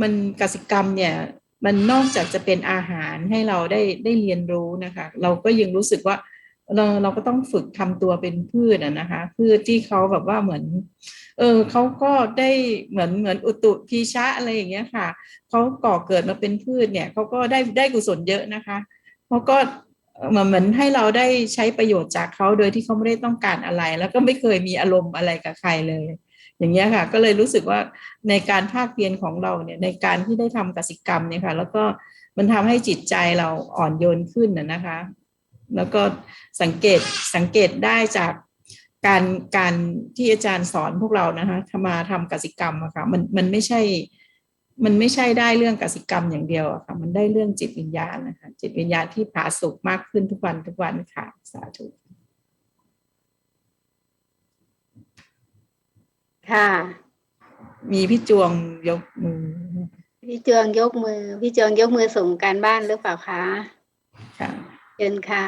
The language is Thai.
มันกสิกรรมเนี่ยมันนอกจากจะเป็นอาหารให้เราได้ได้เรียนรู้นะคะ เราก็ยังรู้สึกว่าเราเราก็ต้องฝึกทำตัวเป็นพืชนะคะ พืชที่เขาแบบว่าเหมือน เออเขาก็ได้เหมือนเหมือนอุตุพีชะอะไรอย่างเงี้ยค่ะเขาก่อเกิดมาเป็นพืชเนี่ยเขาก็ได้ได้กุศลเยอะนะคะเขาก็เหมือนเหมือนให้เราได้ใช้ประโยชน์จากเขาโดยที่เขาไม่ได้ต้องการอะไร แล้วก็ไม่เคยมีอารมณ์อะไรกับใครเลย อย่างเงี้ยค่ะ ก็เลยรู้สึกว่าในการภาคเพียรของเราเนี่ยในการที่ได้ทำกสิกรรมเนี่ยค่ะ แล้วก็มันทำให้จิตใจเราอ่อนโยนขึ้นนะนะคะ แล้วก็สังเกตสังเกตได้จากการการที่อาจารย์สอนพวกเรานะคะทมาทำกสิกรรมอะค่ะมันมันไม่ใช่มันไม่ใช่ได้เรื่องกสิกรรมอย่างเดียวอะค่ะ มันได้เรื่องจิตวิญญาณนะคะ จิตวิญญาณที่ผาสุกมากขึ้นทุกวันทุกวันค่ะ สาธุ ค่ะ มีพี่จวงยกมือ พี่เจืองยกมือ พี่เจืองยกมือส่งการบ้านหรือเปล่าคะค่ะ เชิญค่ะ